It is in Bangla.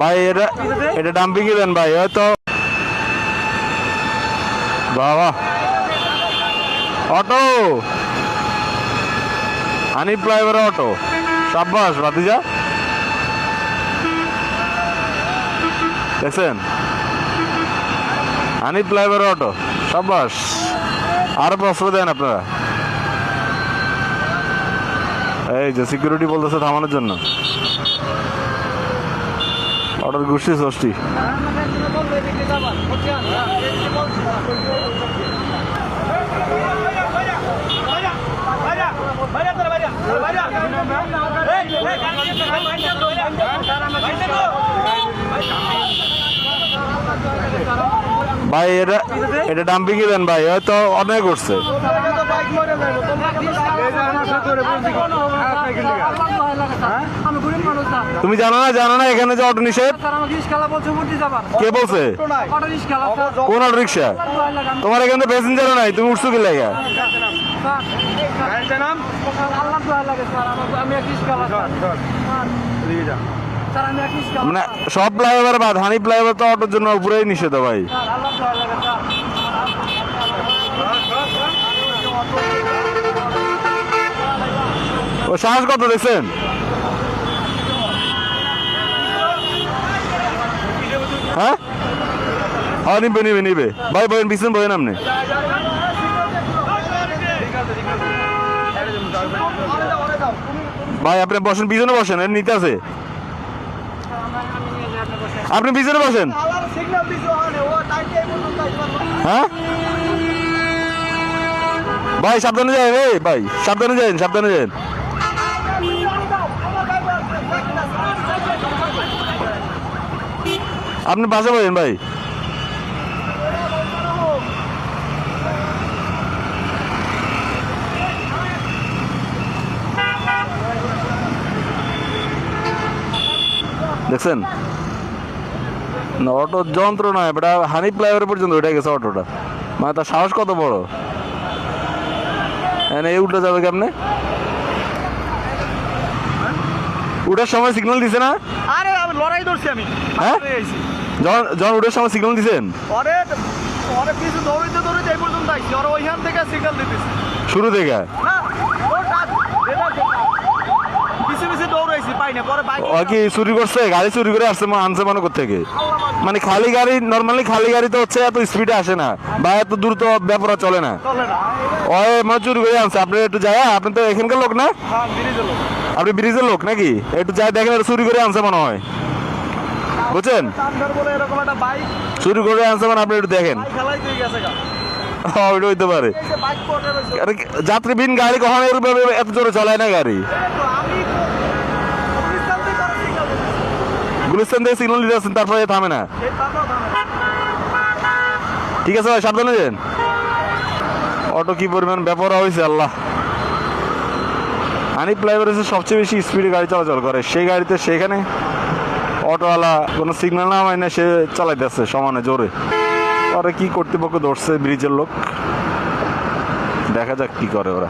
ভাই, এটা এটা ডাম্পিং দেন ভাই, হয়তো বাবা। অটো! Honey flyover auto. সাব্বাস, ভাতিজা। দেখছেন? Honey flyover auto. সাব্বাস। আর বস্ত্র দেন আপনারা। এই যে সিকিউরিটি বলতেছে থামানোর জন্য। অর্ডার ঘুরছি ষষ্ঠী। ভাই এটা এটা ডাম্পিং দেন ভাই হয়তো অনেক করছে। তুমি জানো না জানো না এখানে যে অটো নিষেধ? কে বলছে? কোন অটো রিক্সা তোমার এখানে প্যাসেঞ্জারও নাই তুমি উঠছো কি লাগে? মানে সব ফ্লাইওভার বাদ হানি ফ্লাইওভার তো অটোর জন্য উপরেই নিষেধ ভাই স্যার আল্লাহ দোয়া লাগে স্যার ও, সাহস কত দেখছেন? হ্যাঁ? হ্যাঁ নিবে নিবে নিবে। ভাই বইন বিছন বইন আপনি। ভাই, আপনি বসেন, পিছনে বসেন এর নিতে আছে। আপনি পিছনে বসেন। হ্যাঁ? ভাই, সাবধানে যান, এই, ভাই, সাবধানে যান সাবধানে যান। আপনি বাসা বলেন ভাই। দেখছেন? না অটোর যন্ত্র নয় এটা হানি ফ্লাইওভার পর্যন্ত উঠে গেছে অটোটা। মানে তার সাহস কত বড়? হ্যাঁ এই উঠে যাবে কেমনে? উঠার সময় সিগন্যাল দিছে না? আরে আমি লড়াই ধরছি আমি। হ্যাঁ? যখন যখন উঠার সময় সিগন্যাল দিছেন? কিছু দৌড়িতে দৌড়িতে এই পর্যন্ত আইছি ওরা ওইখান থেকে সিগন্যাল দিতেছে। শুরু থেকে? না কি চুরি করছে? গাড়ি চুরি করে আসছে আনছে মনে থেকে মানে খালি গাড়ি নর্মালি খালি গাড়ি তো হচ্ছে এত স্পিডে আসে না বা এত দ্রুত ব্যাপার চলে না। চলে না। ওই মানে চুরি করে আনছে আপনি একটু যায় আপনি তো এখানকার লোক না? হ্যাঁ আপনি ব্রিজের লোক নাকি? একটু যাই দেখেন চুরি করে আনছে মনে হয়। বুঝছেন? চুরি করে আনছে মানে আপনি একটু দেখেন। ওইটা হইতে পারে। যাত্রীবিহীন গাড়ি কখনো এত জোরে চলায় না গাড়ি? গুলিস্তান থেকে সিগন্যাল দিতে আসছেন তারপরে থামে না। ঠিক আছে ভাই সাবধানে যান। অটো কি পরিমাণ ব্যাপার হয়েছে আল্লাহ। হানি ফ্লাইওভার সবচেয়ে বেশি স্পিডে গাড়ি চলাচল করে। সেই গাড়িতে সেখানে অটোওয়ালা, কোনো সিগন্যাল না হয় না সে চালাইতেছে সমানে জোরে। ওরা কি কর্তৃপক্ষ ধরছে ব্রিজের লোক? দেখা যাক কি করে ওরা।